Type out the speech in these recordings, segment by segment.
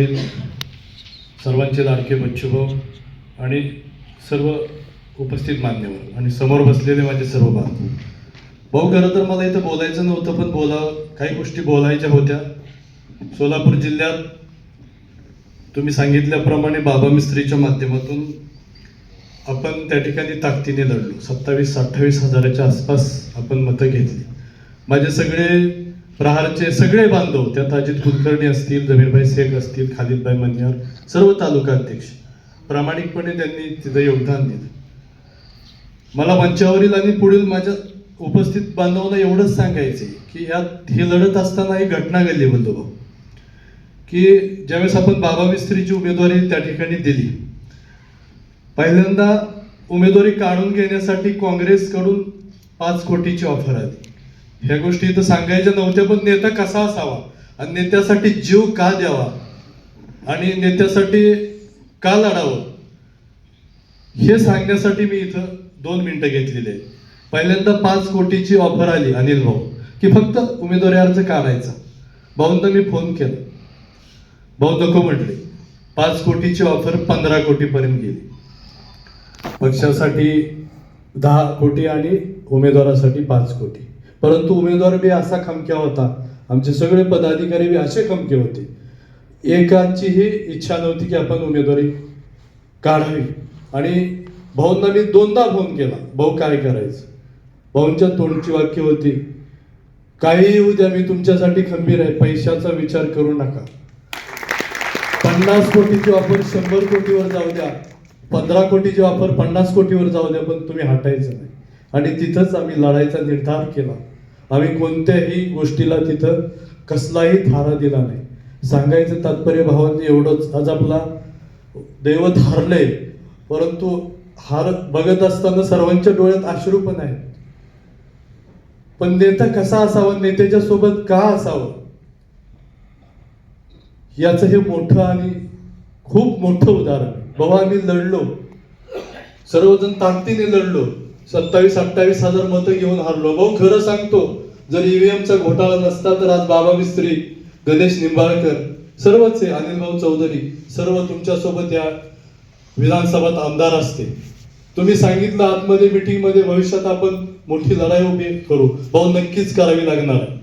मंचावरील सर्वांचे लाडके बच्चूभाऊ आणि सर्व उपस्थित मान्यवर आणि समोर बसलेले माझे सर्व बांधव. भाऊ खरं तर मला इथं बोलायचं नव्हतं पण बोलावं काही गोष्टी बोलायच्या होत्या. सोलापूर जिल्ह्यात तुम्ही सांगितल्याप्रमाणे बाबा मिस्त्रीच्या माध्यमातून आपण त्या ठिकाणी ताकदीने लढलो. सत्तावीस अठ्ठावीस हजाराच्या आसपास आपण मतं घेतली. माझे सगळे प्रहारचे सगळे बांधव त्यात अजित कुलकर्णी असतील जमीरभाई शेख असतील खालिदभाई मन्यार सर्व तालुका अध्यक्ष. प्रामाणिकपणे त्यांनी तिथं योगदान दिलं. मला मंचावरील आणि पुढील माझ्या उपस्थित बांधवांना एवढंच सांगायचे की यात हे लढत असताना एक घटना घडली बंधुभाऊ की ज्यावेळेस आपण बाबा मिस्त्रीची उमेदवारी त्या ठिकाणी दिली पहिल्यांदा उमेदवारी काढून घेण्यासाठी काँग्रेसकडून पाच कोटीची ऑफर आली. ह्या गोष्टी इथं सांगायच्या नव्हत्या पण नेता कसा असावा? आणि नेत्यासाठी जीव का द्यावा? आणि नेत्यासाठी का लढावं? हे सांगण्यासाठी मी इथं दोन मिनिटं घेतलेली आहे पहिल्यांदा पाच कोटीची ऑफर आली अनिल भाऊ की फक्त उमेदवारी अर्ज काढायचा. भाऊंना मी फोन केला. भाऊ नको म्हटले. पाच कोटीची ऑफर पंधरा कोटीपर्यंत गेली. पक्षासाठी दहा कोटी आणि उमेदवारासाठी पाच कोटी. परंतु उमेदवार बी असा खमक्या होता. आमचे सगळे पदाधिकारी बी असे खमके होते. एकाचीही इच्छा नव्हती की आपण उमेदवारी काढावी. आणि भाऊंना मी दोनदा फोन केला भाऊ काय करायचं? भाऊंच्या तोंडची वाक्य होती काही उद्या द्या मी तुमच्यासाठी खंबीर आहे पैशाचा विचार करू नका. पन्नास कोटीची ऑफर शंभर कोटीवर जाऊ द्या. पंधरा कोटीची ऑफर पन्नास कोटीवर जाऊ द्या पण तुम्ही हटायचं नाही. आणि तिथंच आम्ही लढायचा निर्धार केला. आम्ही कोणत्याही गोष्टीला तिथं कसलाही थारा दिला नाही. सांगायचं तात्पर्य भावांनी एवढंच. आज आपला दैवत हारले परंतु हार बघत असताना सर्वांच्या डोळ्यात अश्रू पण आहेत. पण नेता कसा असावा? नेत्याच्या सोबत का असावं? याचं हे मोठं आणि खूप मोठं उदाहरण. आहे. बाबा आम्ही लढलो. सर्वजण ताकदीने लढलो. सत्तावीस अठ्ठावीस हजार मतं घेऊन हरलो. भाऊ खरं सांगतो जर ईव्हीएमचा घोटाळा नसता तर आज बाबा मिस्त्री गणेश निंबाळकर सर्वच आहे. अनिल भाऊ चौधरी सर्व तुमच्यासोबत या विधानसभात आमदार असते. तुम्ही सांगितलं आतमध्ये मिटिंगमध्ये भविष्यात आपण मोठी लढाई उभी करू. भाऊ नक्कीच करावी लागणार आहे.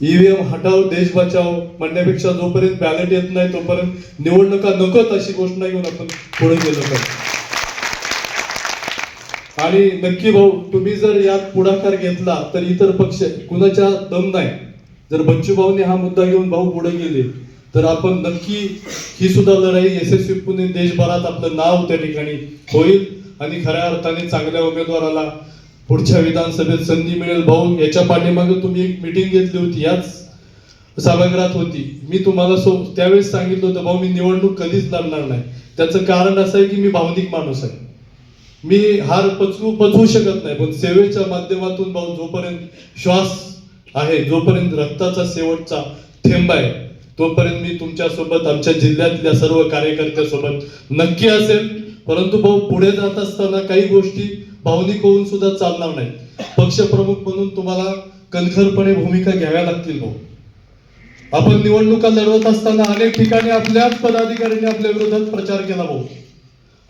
ईव्हीएम हटाव देश बचाव म्हणण्यापेक्षा जोपर्यंत बॅलेट येत नाही तोपर्यंत निवडणुका नको अशी घोषणा घेऊन आपण पुढे गेलो पाहिजे. आणि नक्की भाऊ तुम्ही जर यात पुढाकार घेतला तर इतर पक्ष कुणाच्या दम नाही. जर बच्चू भाऊने हा मुद्दा घेऊन भाऊ पुढे गेले तर आपण नक्की ही सुद्धा लढाई यशस्वीपणे देशभरात आपलं नाव त्या ठिकाणी होईल आणि खऱ्या अर्थाने चांगल्या उमेदवाराला पुढच्या विधानसभेत संधी मिळेल. भाऊ याच्या पाठीमागे तुम्ही एक मिटिंग घेतली होती याच सभागृहात होती. मी तुम्हाला सो त्यावेळेस सांगितलं होतं भाऊ मी निवडणूक कधीच लढणार नाही. त्याचं कारण असं आहे की मी भावनिक माणूस आहे. मी हार पचवू पचवू शकत नाही पण सेवेच्या माध्यमातून भाऊ जोपर्यंत श्वास आहे जोपर्यंत रक्ताचा शेवटचा थेंब आहे तोपर्यंत मी तुमच्यासोबत आमच्या जिल्ह्यातल्या सर्व कार्यकर्त्यासोबत नक्की असेल. परंतु भाऊ पुढे जात असताना काही गोष्टी भावनिक होऊन सुद्धा चालणार नाही पक्षप्रमुख म्हणून तुम्हाला कणखरपणे भूमिका घ्याव्या लागतील भाऊ. आपण निवडणुका लढवत असताना अनेक ठिकाणी आपल्याच पदाधिकाऱ्यांनी आपल्या विरोधात प्रचार केला भाऊ.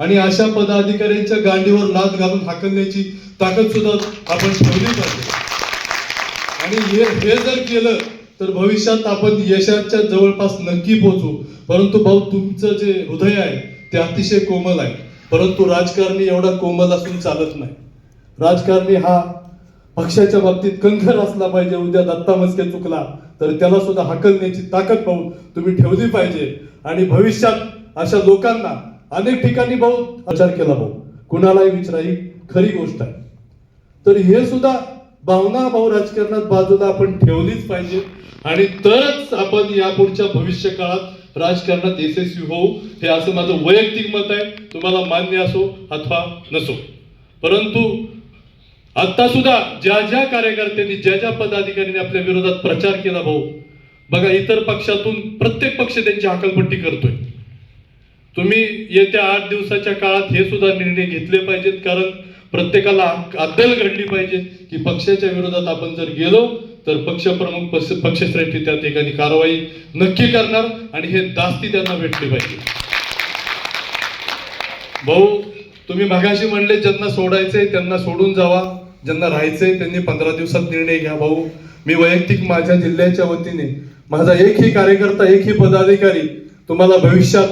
आणि अशा पदाधिकाऱ्यांच्या गांडीवर लाद घालून हाकलण्याची ताकद सुद्धा आपण ठेवली पाहिजे. आणि हे हे जर केलं तर भविष्यात आपण यशाच्या जवळपास नक्की पोहोचू. परंतु भाऊ तुमचं जे हृदय आहे ते अतिशय कोमल आहे. परंतु राजकारणी एवढा कोमल असून चालत नाही. राजकारणी हा पक्षाच्या बाबतीत कंखर असला पाहिजे उद्या दत्ता मस्के चुकला तर त्याला सुद्धा हाकलण्याची ताकद पाहून तुम्ही ठेवली पाहिजे. आणि भविष्यात अशा लोकांना अनेक ठिकाणी भाऊ प्रचार केला भाऊ. कुणालाही विचारा ही खरी गोष्ट आहे. तर हे सुद्धा भावना भाऊ राजकारणात बाजूला आपण ठेवलीच पाहिजे. आणि तरच आपण यापुढच्या भविष्य काळात राजकारणात यशस्वी होऊ. हे असं माझं वैयक्तिक मत आहे. तुम्हाला मान्य असो अथवा नसो. परंतु आता सुद्धा ज्या ज्या कार्यकर्त्यांनी ज्या ज्या पदाधिकाऱ्यांनी आपल्या विरोधात प्रचार केला भाऊ बघा इतर पक्षातून प्रत्येक पक्ष त्यांची हकलपट्टी करतोय. तुम्ही येत्या आठ दिवसाच्या काळात हे सुद्धा निर्णय घेतले पाहिजेत कारण प्रत्येकाला अद्दल घडली पाहिजे की पक्षाच्या विरोधात आपण जर गेलो तर पक्षप्रमुख पक्ष पक्षश्रेष्ठी त्या ठिकाणी कारवाई नक्की करणार आणि हे दास्ती त्यांना भेटली पाहिजे. भाऊ तुम्ही मगाशी म्हणले ज्यांना सोडायचंय त्यांना सोडून जावा ज्यांना राहायचंय त्यांनी पंधरा दिवसात निर्णय घ्या भाऊ. मी वैयक्तिक माझ्या जिल्ह्याच्या वतीने माझा एकही कार्यकर्ता एकही पदाधिकारी तुम्हाला भविष्यात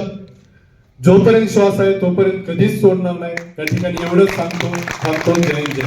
जोपर्यंत श्वास आहे तोपर्यंत कधीच सोडणार नाही. त्या ठिकाणी एवढंच सांगतो थांबतो. जय जय